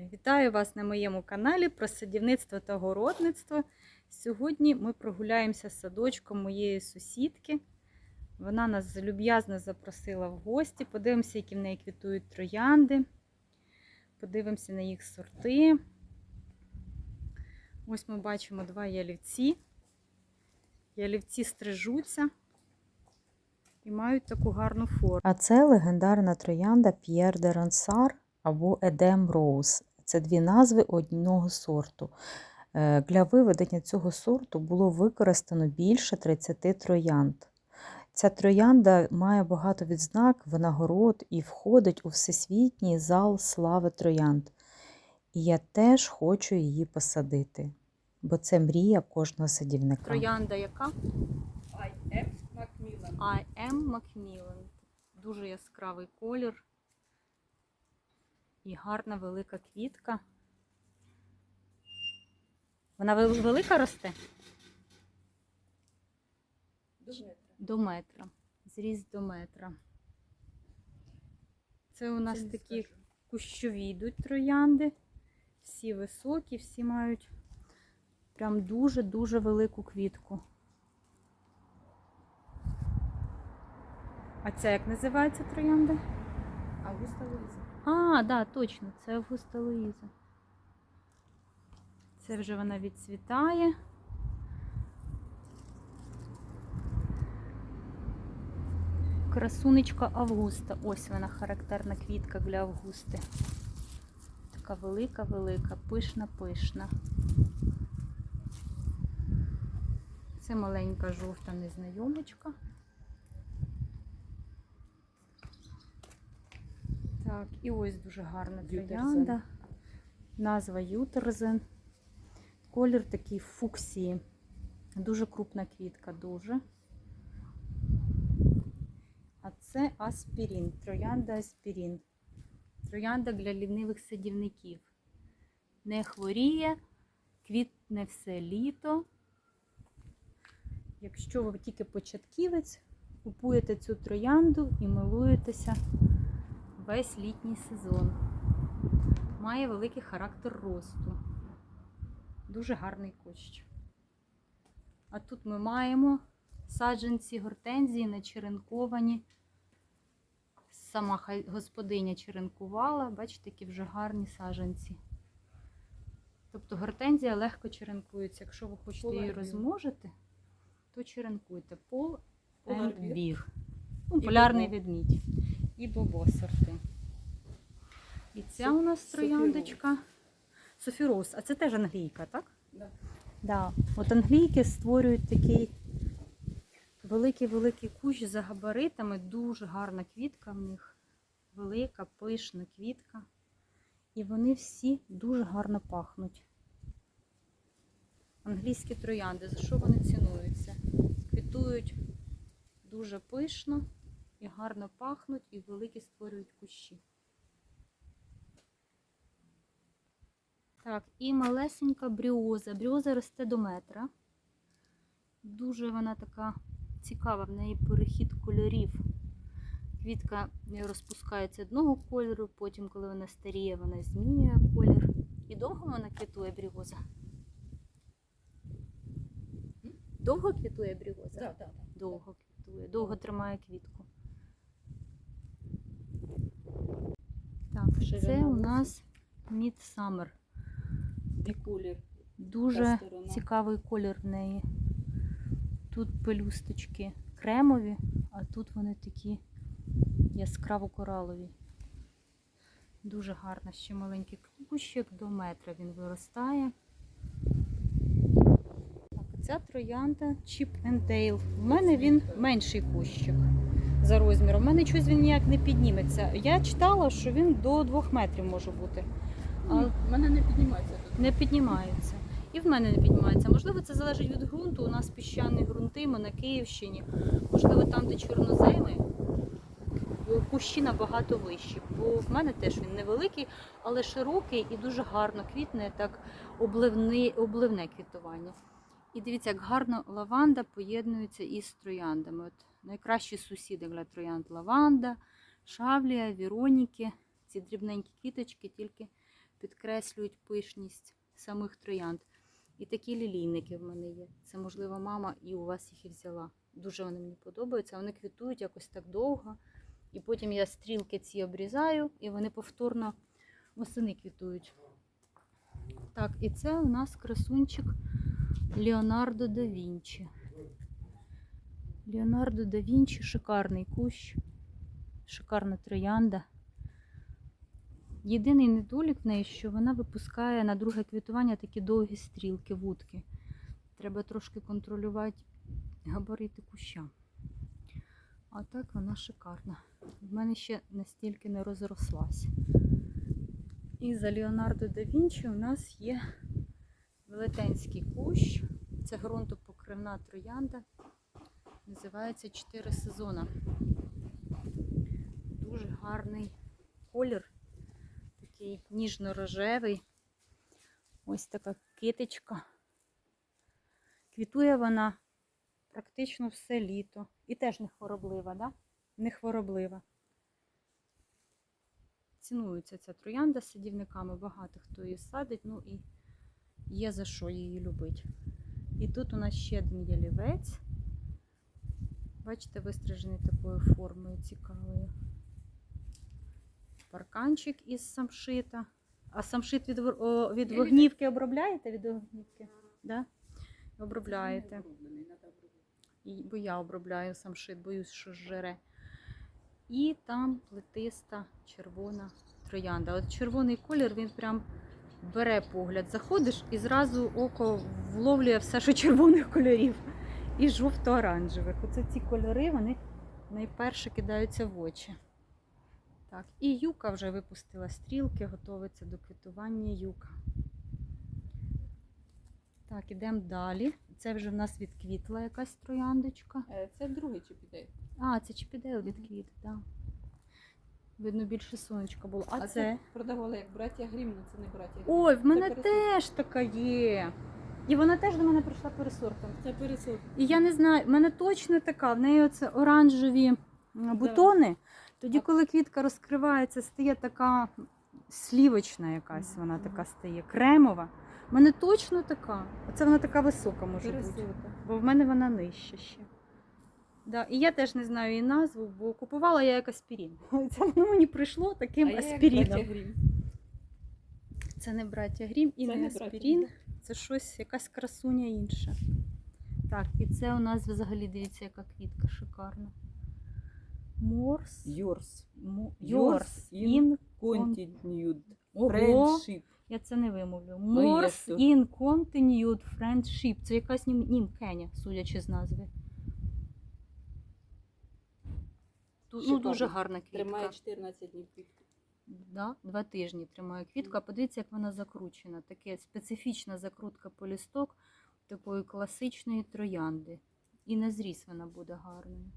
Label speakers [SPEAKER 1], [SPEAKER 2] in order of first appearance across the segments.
[SPEAKER 1] Вітаю вас на моєму каналі про садівництво та городництво. Сьогодні ми прогуляємося з садочком моєї сусідки. Вона нас люб'язно запросила в гості. Подивимося, які в неї квітують троянди. Подивимося на їх сорти. Ось ми бачимо два ялівці. Ялівці стрижуться і мають таку гарну форму.
[SPEAKER 2] А це легендарна троянда П'єр де Рансар або Едем Роуз. Це дві назви одного сорту. Е, Для виведення цього сорту було використано більше 30 троянд. Ця троянда має багато відзнак, винагород і входить у всесвітній зал слави троянд. І я теж хочу її посадити, бо це мрія кожного садівника.
[SPEAKER 1] Троянда яка?
[SPEAKER 3] I am Macmillan.
[SPEAKER 1] I am Macmillan. Дуже яскравий колір. І гарна велика квітка. Вона велика росте?
[SPEAKER 3] До метра.
[SPEAKER 1] До метра. Зріст до метра. Це у нас
[SPEAKER 3] Це
[SPEAKER 1] такі
[SPEAKER 3] скажу.
[SPEAKER 1] кущові йдуть троянди. Всі високі, всі мають прям дуже-дуже велику квітку. А ця як називається троянда?
[SPEAKER 3] Августа Луїза.
[SPEAKER 1] А, да, точно, це Августа Луїза. Це вже вона відцвітає. Красунечка Августа. Ось вона характерна квітка для Августи. Така велика-велика, пишна-пишна. Це маленька жовта незнайомочка. Так, і ось дуже гарна троянда. Назва Ютерзен. Колір такий фуксії. Дуже крупна квітка, дуже. А це аспірін, троянда аспірін. Троянда для лінивих садівників. Не хворіє, квітне все літо. Якщо ви тільки початківець, купуєте цю троянду і милуєтеся весь літній сезон. Має великий характер росту. Дуже гарний кущ. А тут ми маємо саджанці гортензії начеренковані. Сама господиня черенкувала, бачите, які вже гарні саджанці. Тобто гортензія легко черенкується. Якщо ви хочете її розмножити, то черенкуйте. Пол
[SPEAKER 3] Polar
[SPEAKER 1] and.
[SPEAKER 3] Beer.
[SPEAKER 1] Ну, полярний
[SPEAKER 3] бобо.
[SPEAKER 1] І бобо сорти. І ця у нас трояндочка. Софіроз. А це теж англійка, так?
[SPEAKER 3] Да.
[SPEAKER 1] Да. От англійки створюють такий великий-великий кущ за габаритами. Дуже гарна квітка в них. Велика, пишна квітка. І вони всі дуже гарно пахнуть. Англійські троянди. За що вони цінуються? Квітують дуже пишно і гарно пахнуть, і великі створюють кущі. Так, і малесенька бріоза. Бріоза росте до метра. Дуже вона така цікава, в неї перехід кольорів. Квітка розпускається одного кольору, потім, коли вона старіє, вона змінює колір. І довго вона квітує бріоза? Довго квітує бріоза?
[SPEAKER 3] Да, да, да.
[SPEAKER 1] Довго квітує, довго тримає квітку. Так, це у нас Midsummer.
[SPEAKER 3] Бікулір.
[SPEAKER 1] Дуже цікавий колір в неї. Тут пелюсточки кремові, а тут вони такі яскраво коралові. Дуже гарно, ще маленький кущик до метра він виростає. Так, ця троянда Chip and Dale. В мене він менший кущик за розміром. У мене щось він ніяк не підніметься. Я читала, що він до 2 метрів може бути.
[SPEAKER 3] А в мене не піднімається тут.
[SPEAKER 1] Не піднімається. І в мене не піднімається. Можливо, це залежить від ґрунту. У нас піщані ґрунти, ми на Київщині. Можливо, там, де чорноземи, кущі набагато вищі. Бо в мене теж він невеликий, але широкий і дуже гарно квітне, так обливни, обливне квітування. І дивіться, як гарно лаванда поєднується із трояндами. От найкращі сусіди для троянд лаванда, шавлія, віроніки. Ці дрібненькі квіточки тільки підкреслюють пишність самих троянд. І такі лілійники в мене є. Це, можливо, мама і у вас їх і взяла. Дуже вони мені подобаються. Вони квітують якось так довго. І потім я стрілки ці обрізаю, і вони повторно восени квітують. Так, і це у нас красунчик Леонардо да Вінчі. Леонардо да Вінчі шикарний кущ, шикарна троянда. Єдиний недолік в неї, що вона випускає на друге квітування такі довгі стрілки, вудки. Треба трошки контролювати габарити куща. А так вона шикарна. В мене ще настільки не розрослась. І за Леонардо да Вінчі у нас є велетенський кущ. Це ґрунтопокривна троянда. Називається 4 сезона. Дуже гарний колір, такий ніжно-рожевий. Ось така китичка. Квітує вона практично все літо. І теж не хвороблива, да? Не хвороблива. Цінується ця троянда з садівниками, багато хто її садить, ну і є за що її любити. І тут у нас ще один ялівець. Бачите, вистрижений такою формою цікавою. Парканчик із самшита. А самшит від, о, від вогнівки обробляєте? Від вогнівки? Да? Обробляєте. І, бо я обробляю самшит, боюсь, що жере. І там плетиста червона троянда. От червоний колір він прям бере погляд. Заходиш і зразу око вловлює все, що червоних кольорів. І жовто-оранжевих. Оце ці кольори вони найперше кидаються в очі. Так, і юка вже випустила стрілки, готується до квітування юка. Так, ідемо далі. Це вже в нас відквітла якась трояндочка.
[SPEAKER 3] Е, Це другий чи?
[SPEAKER 1] А, це чіпідейл відквіт, так. Да. Видно, більше сонечка було. А,
[SPEAKER 3] А
[SPEAKER 1] це?
[SPEAKER 3] це продавали як браття Грім, але це не браття Грім.
[SPEAKER 1] Ой, в мене
[SPEAKER 3] Це
[SPEAKER 1] теж така є. І вона теж до мене прийшла пересортом.
[SPEAKER 3] Це пересорт.
[SPEAKER 1] І я не знаю, в мене точно така. В неї оце оранжеві бутони. Тоді, коли квітка розкривається, стає така слівочна якась, вона така стає, кремова. В мене точно така. Оце вона така висока може бути. Бо в мене вона нижча ще. Да. І я теж не знаю її назву, бо купувала я як аспірін. Це воно мені прийшло таким
[SPEAKER 3] А я як Грім.
[SPEAKER 1] Це не браття Грім і
[SPEAKER 3] Це
[SPEAKER 1] не
[SPEAKER 3] браття
[SPEAKER 1] аспірін. Це щось, якась красуня інша. Так, і це у нас взагалі дивіться, яка квітка шикарна. Морс.
[SPEAKER 3] Yours. Yours
[SPEAKER 1] Йорс.
[SPEAKER 3] in
[SPEAKER 1] Ін.
[SPEAKER 3] Continued
[SPEAKER 1] Ого,
[SPEAKER 3] friendship.
[SPEAKER 1] я це не вимовлю.
[SPEAKER 3] Тут.
[SPEAKER 1] in continued friendship. Це якась нім, німкеня, судячи з назви. Ну, дуже гарна квітка.
[SPEAKER 3] Тримає 14 днів квітку.
[SPEAKER 1] Да, два тижні тримає квітку. А подивіться, як вона закручена. Таке специфічна закрутка по лісток такої класичної троянди. І на зріз вона буде гарною.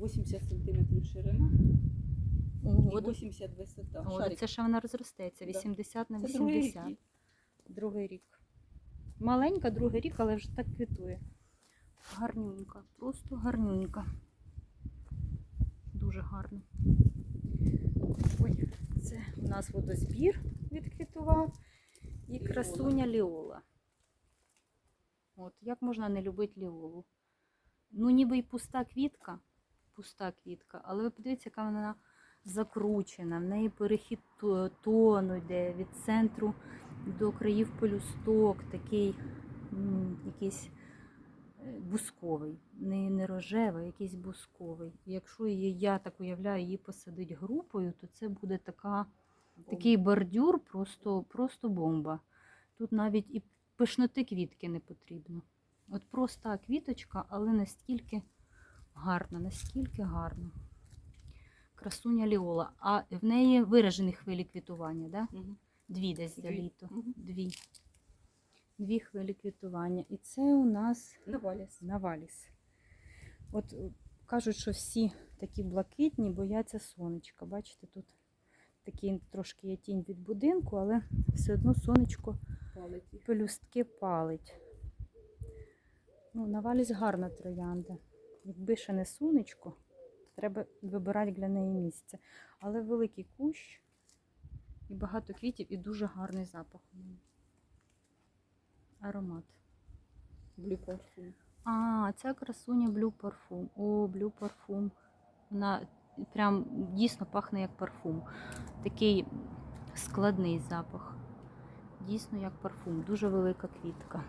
[SPEAKER 3] 80 см ширина
[SPEAKER 1] Ого,
[SPEAKER 3] і 80 висота.
[SPEAKER 1] О,
[SPEAKER 3] Шарик.
[SPEAKER 1] це ще вона розростеться.
[SPEAKER 3] Да.
[SPEAKER 1] 80 на
[SPEAKER 3] Це другий рік
[SPEAKER 1] 80. Другий рік. Маленька, другий рік, але вже так квітує. Гарнюнька, просто гарнюнька. Дуже гарно. Ой, це у нас водозбір відквітував. І
[SPEAKER 3] Ліола.
[SPEAKER 1] красуня Ліола. От, як можна не любити Ліолу? Ну, ніби й пуста квітка, пуста квітка, але ви подивіться, яка вона закручена, в неї перехід тону йде від центру до країв пелюсток, такий м, якийсь бусковий, не, не рожевий, а якийсь бусковий. Якщо її, я так уявляю, її посадить групою, то це буде така, такий бордюр, просто, просто бомба. Тут навіть і пишноти квітки не потрібно. От проста квіточка, але настільки гарна, настільки гарна. Красуня Ліола. А в неї виражені хвилі квітування, да?
[SPEAKER 3] Мгм.
[SPEAKER 1] Дві десь за літо.
[SPEAKER 3] Мгм.
[SPEAKER 1] Дві. Дві хвилі квітування. І це у нас
[SPEAKER 3] Наваліс.
[SPEAKER 1] наваліс. От е, кажуть, що всі такі блакитні бояться сонечка. Бачите, тут такий трошки є тінь від будинку, але все одно сонечко
[SPEAKER 3] Палить
[SPEAKER 1] пелюстки палить. Ну, наваліс гарна троянда. Якби ще не сонечко, треба вибирати для неї місце. Але великий кущ І багато квітів, і дуже гарний запах у неї. Аромат.
[SPEAKER 3] Блю парфум.
[SPEAKER 1] А, це красуня Blue Parfum. О, Blue Parfum. Вона прям дійсно пахне як парфум. Такий складний запах. Дійсно як парфум. Дуже велика квітка.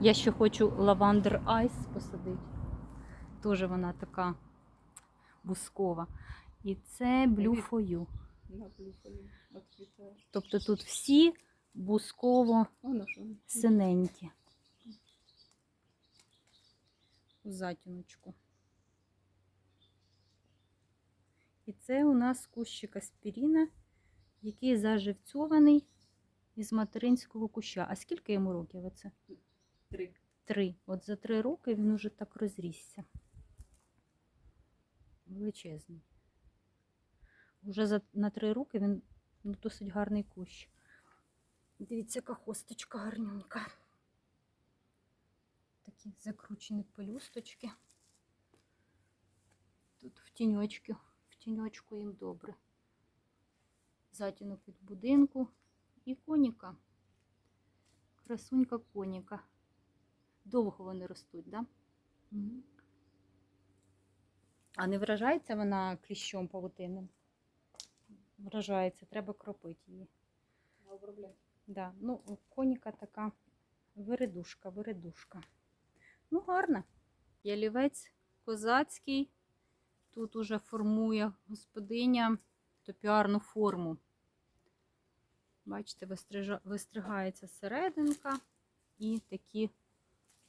[SPEAKER 1] Я ще хочу лавандер айс посадити. Теж вона така бускова. І це
[SPEAKER 3] блю парфум. Отцвітає.
[SPEAKER 1] Тобто тут всі бусково синенькі. У затіночку. І це у нас кущик аспіріна, який заживцьований із материнського куща. А скільки йому років оце?
[SPEAKER 3] Три.
[SPEAKER 1] Три. От за три роки він уже так розрісся. Величезний. Уже за, на три роки він ну, досить гарний кущ. Дивіться, яка хосточка гарнюнька. Такі закручені пелюсточки. Тут в тіньочку, в тіньочку їм добре. Затінок від будинку і коніка. Красунька коніка. Довго вони ростуть? Да? А не вражається вона кліщом павутинним? Вражається, треба кропити її.
[SPEAKER 3] А обробляй.
[SPEAKER 1] Да, ну, коніка така виридушка, виридушка. Ну, гарна. Ялівець козацький. Тут уже формує господиня топіарну форму. Бачите, вистригається серединка і такі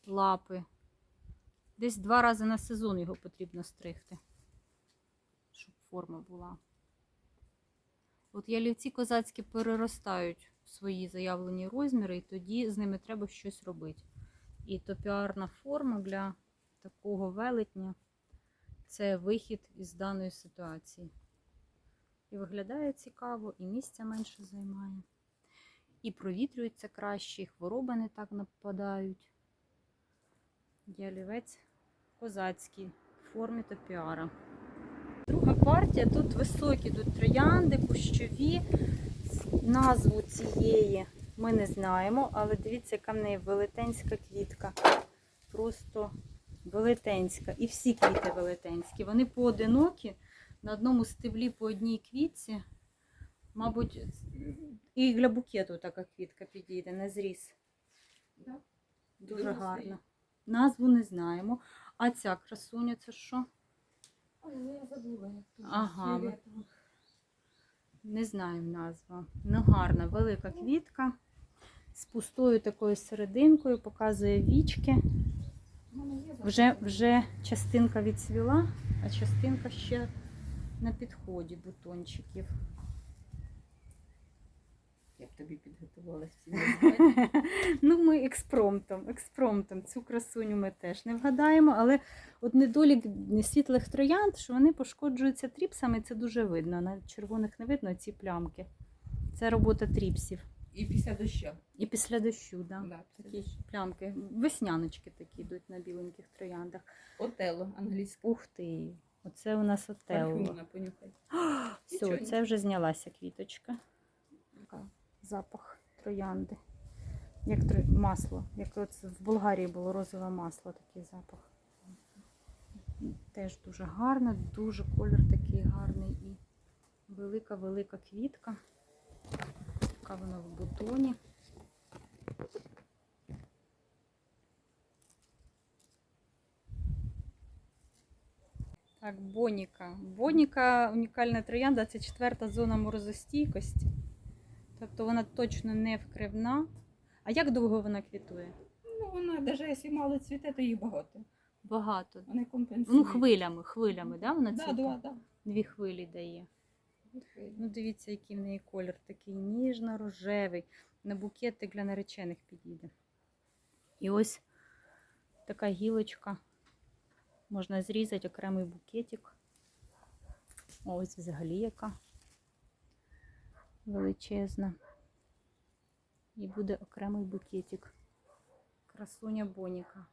[SPEAKER 1] лапи. Десь два рази на сезон його потрібно стригти, щоб форма була. От ялівці козацькі переростають в свої заявлені розміри, і тоді з ними треба щось робити. І топіарна форма для такого велетня це вихід із даної ситуації. І виглядає цікаво, і місця менше займає, і провітрюється краще, і хвороби не так нападають. Ялівець козацький в формі топіара. Партія тут високі, тут троянди, кущові. Назву цієї ми не знаємо, але дивіться, яка в неї велетенська квітка. Просто велетенська. І всі квіти велетенські. Вони поодинокі, на одному стеблі по одній квітці. Мабуть, і для букету така квітка підійде на зріз. Дуже
[SPEAKER 3] Дуже
[SPEAKER 1] гарно. Назву не знаємо. А ця красуня це що?
[SPEAKER 3] Ой, я забула. як тут.
[SPEAKER 1] Ага,
[SPEAKER 3] Фіолетово.
[SPEAKER 1] Не знаю назва. Ну, гарна, велика квітка. З пустою такою серединкою, показує вічки.
[SPEAKER 3] У мене є
[SPEAKER 1] Вже, вже частинка відцвіла, а частинка ще на підході бутончиків.
[SPEAKER 3] Я б тобі підготувала всі названня.
[SPEAKER 1] Ну, ми експромтом, експромтом. Цю красуню ми теж не вгадаємо, але от недолік світлих троянд, що вони пошкоджуються тріпсами, це дуже видно. На червоних не видно ці плямки. Це робота тріпсів.
[SPEAKER 3] І після дощу.
[SPEAKER 1] І після дощу, да.
[SPEAKER 3] Да, після
[SPEAKER 1] такі
[SPEAKER 3] дощу.
[SPEAKER 1] плямки. Весняночки такі йдуть на біленьких трояндах.
[SPEAKER 3] Отело англійське.
[SPEAKER 1] Ух ти! Оце у нас отелло.
[SPEAKER 3] Парфюмна, понюхай.
[SPEAKER 1] Все, це вже знялася квіточка. Запах троянди. Як тро... масло. Як от в Болгарії було розове масло, такий запах. Теж дуже гарно, дуже колір такий гарний і велика-велика квітка. Така вона в бутоні. Так, Боніка. Боніка унікальна троянда це четверта зона морозостійкості. Тобто вона точно не вкривна. А як довго вона квітує?
[SPEAKER 3] Ну, вона, навіть якщо мало цвіте, то їх багато.
[SPEAKER 1] Багато.
[SPEAKER 3] Вони компенсують.
[SPEAKER 1] Ну, хвилями, хвилями, да, вона
[SPEAKER 3] Да,
[SPEAKER 1] цвіте?
[SPEAKER 3] да, да.
[SPEAKER 1] Дві хвилі дає. Ну, дивіться, який в неї колір такий ніжно-рожевий. На букетик для наречених підійде. І ось така гілочка. Можна зрізати окремий букетик. Ось взагалі яка величезна. І буде окремий букетик. Красуня Боніка.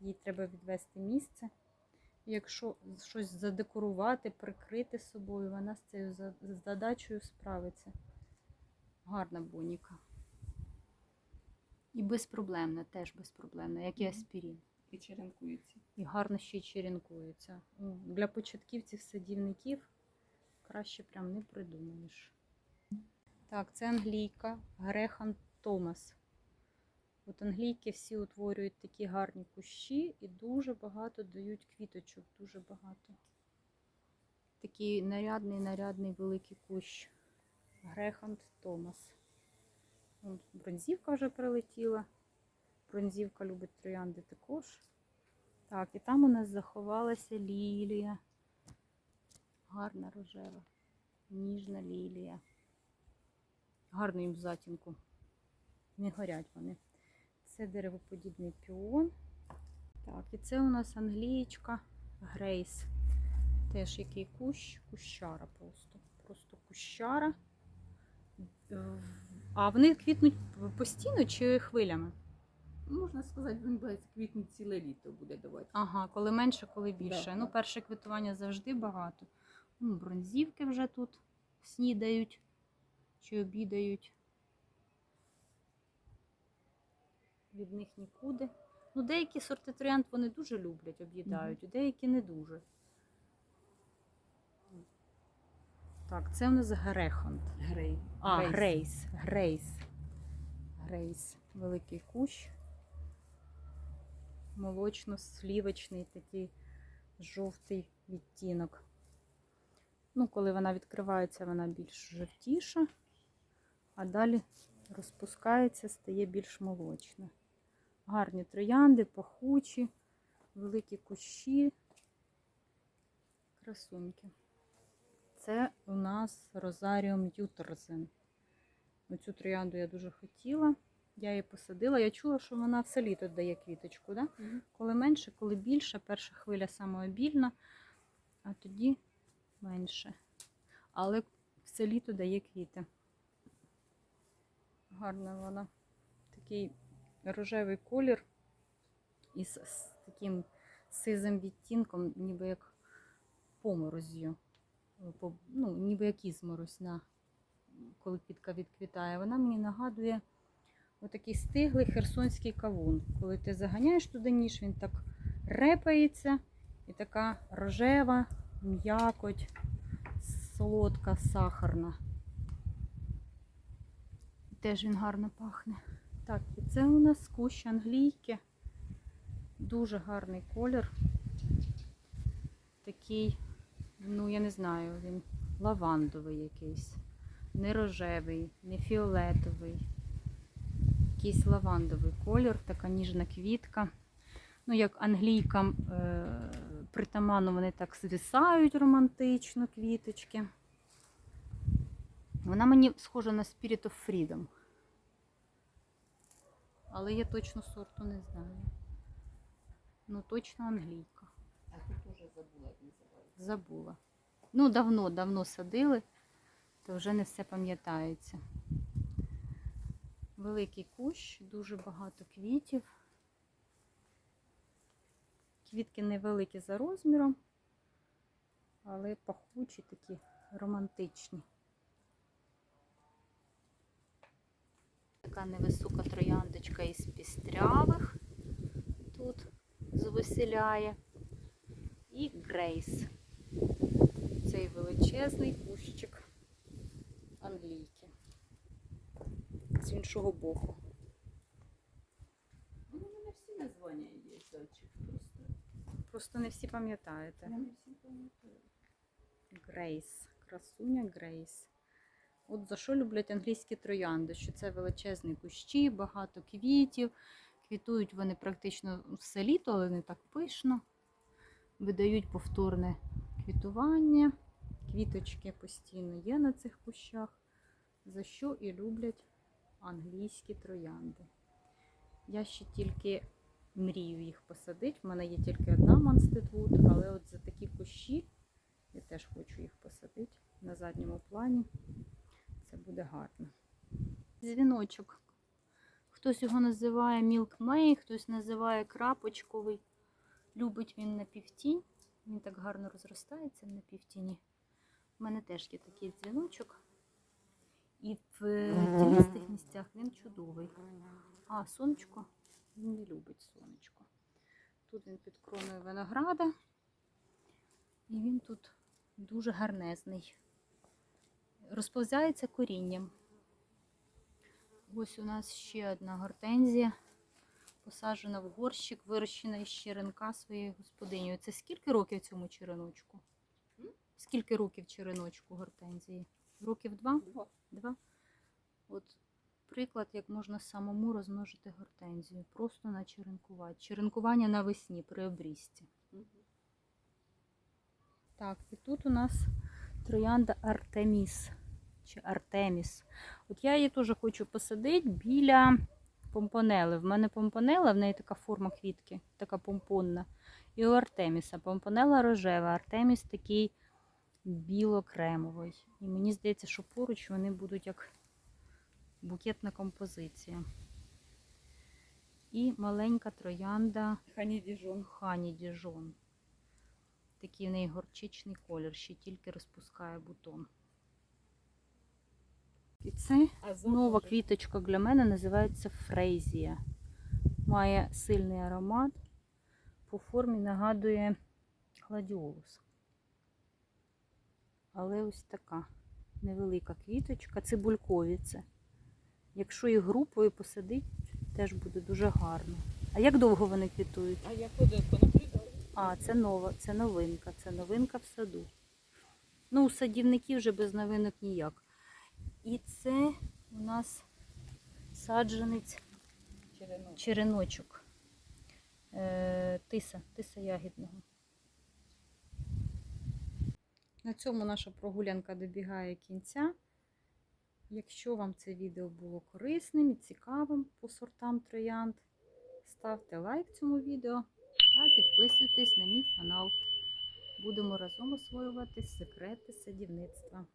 [SPEAKER 1] Їй треба відвести місце якщо щось задекорувати, прикрити собою, вона з цією задачею справиться. Гарна боніка. І безпроблемна, теж безпроблемна, як і аспірін.
[SPEAKER 3] І черенкується.
[SPEAKER 1] І гарно ще й черенкується. Для початківців садівників краще прям не придумаєш. Так, це англійка Грехан Томас. От англійки всі утворюють такі гарні кущі і дуже багато дають квіточок, дуже багато. Такий нарядний, нарядний великий кущ. Грехант Томас. Вон Бронзівка вже прилетіла. Бронзівка любить троянди також. Так, і там у нас заховалася лілія. Гарна рожева, ніжна лілія. Гарно їм в затінку. Не горять вони. Це деревоподібний піон. Так, і це у нас англієчка Грейс. Теж який кущ, кущара просто. Просто кущара. А вони квітнуть постійно чи хвилями?
[SPEAKER 3] Можна сказати, він квітнути ціле літо буде давати.
[SPEAKER 1] Ага, коли менше, коли більше.
[SPEAKER 3] Да,
[SPEAKER 1] ну, перше квітування завжди багато. Ну, бронзівки вже тут снідають чи обідають. Від них нікуди. Ну, деякі сорти троянд вони дуже люблять, об'їдають, деякі не дуже. Так, це у нас Грехонт.
[SPEAKER 3] Грей.
[SPEAKER 1] А, Грейс. Грейс. Грейс. Великий кущ. Молочно-слівочний такий жовтий відтінок. Ну, коли вона відкривається, вона більш жовтіша, а далі розпускається, стає більш молочна. Гарні троянди, пахучі, великі кущі, красуньки. Це у нас Розаріум Ютерзен. Оцю троянду я дуже хотіла. Я її посадила. Я чула, що вона все літо дає квіточку. Да?
[SPEAKER 3] Мгм.
[SPEAKER 1] Коли менше, коли більше, перша хвиля самообільна, а тоді менше. Але все літо дає квіти. Гарна вона. Такий рожевий колір із з таким сизим відтінком, ніби як поморозю. Ну, ніби як ізморозь, на, коли квітка відквітає. Вона мені нагадує отакий стиглий херсонський кавун. Коли ти заганяєш туди ніж, він так репається і така рожева, м'якоть, солодка, сахарна. Теж він гарно пахне. Так, і це у нас кущ англійки. Дуже гарний колір. Такий, ну я не знаю, він лавандовий якийсь. Не рожевий, не фіолетовий. Якийсь лавандовий колір, така ніжна квітка. Ну, як англійкам е, притаманно, вони так звисають романтично, квіточки. Вона мені схожа на Spirit of Freedom. Але я точно сорту не знаю. Ну, точно англійка.
[SPEAKER 3] А тут теж забула, як називається.
[SPEAKER 1] Забула. Ну, давно, давно садили, то вже не все пам'ятається. Великий кущ, дуже багато квітів. Квітки невеликі за розміром, але пахучі такі романтичні. Така невисока трояндочка із пістрявих тут звеселяє. І Грейс. Цей величезний кущик англійки. З іншого боку.
[SPEAKER 3] Ну, у мене всі названня є, зайчик просто.
[SPEAKER 1] Просто не всі пам'ятаєте.
[SPEAKER 3] Не всі пам'ятаю.
[SPEAKER 1] Грейс. Красуня Грейс. От за що люблять англійські троянди? Що це величезні кущі, багато квітів. Квітують вони практично все літо, але не так пишно. Видають повторне квітування. Квіточки постійно є на цих кущах. За що і люблять англійські троянди. Я ще тільки мрію їх посадити. В мене є тільки одна Манстедвуд, але от за такі кущі я теж хочу їх посадити на задньому плані. Це буде гарно. Дзвіночок. Хтось його називає Milk May, хтось називає крапочковий. Любить він на півтінь. Він так гарно розростається на півтіні. У мене теж є такий дзвіночок. І в тінистих місцях він чудовий. А сонечко він не любить сонечко. Тут він під кроною винограда. І він тут дуже гарнезний. Розповзається корінням. Ось у нас ще одна гортензія, посаджена в горщик, вирощена із черенка своєю господинею. Це скільки років цьому череночку? Скільки років череночку гортензії? Років два?
[SPEAKER 3] Два.
[SPEAKER 1] Два. От приклад, як можна самому розмножити гортензію. Просто начеренкувати. Черенкування навесні при обрізці. Так, і тут у нас троянда Артеміс чи Артеміс. От я її теж хочу посадити біля помпонели. В мене помпонела, в неї така форма квітки, така помпонна. І у Артеміса помпонела рожева, Артеміс такий біло-кремовий. І мені здається, що поруч вони будуть як букетна композиція. І маленька троянда
[SPEAKER 3] Хані Діжон.
[SPEAKER 1] Хані Діжон. Такий в неї горчичний колір, ще тільки розпускає бутон. І це нова квіточка для мене називається Фрейзія. Має сильний аромат. По формі нагадує гладіолус. Але ось така невелика квіточка, цибулькові це. Якщо їх групою посадить, теж буде дуже гарно. А як довго вони квітують?
[SPEAKER 3] А я ходив понаблюдав.
[SPEAKER 1] А, це нова, це новинка. Це новинка в саду. Ну, у садівників вже без новинок ніяк. І це у нас саджанець
[SPEAKER 3] Черенок.
[SPEAKER 1] череночок. Е, тиса, тиса ягідного. На цьому наша прогулянка добігає кінця. Якщо вам це відео було корисним і цікавим по сортам троянд, ставте лайк цьому відео та підписуйтесь на мій канал. Будемо разом освоювати секрети садівництва.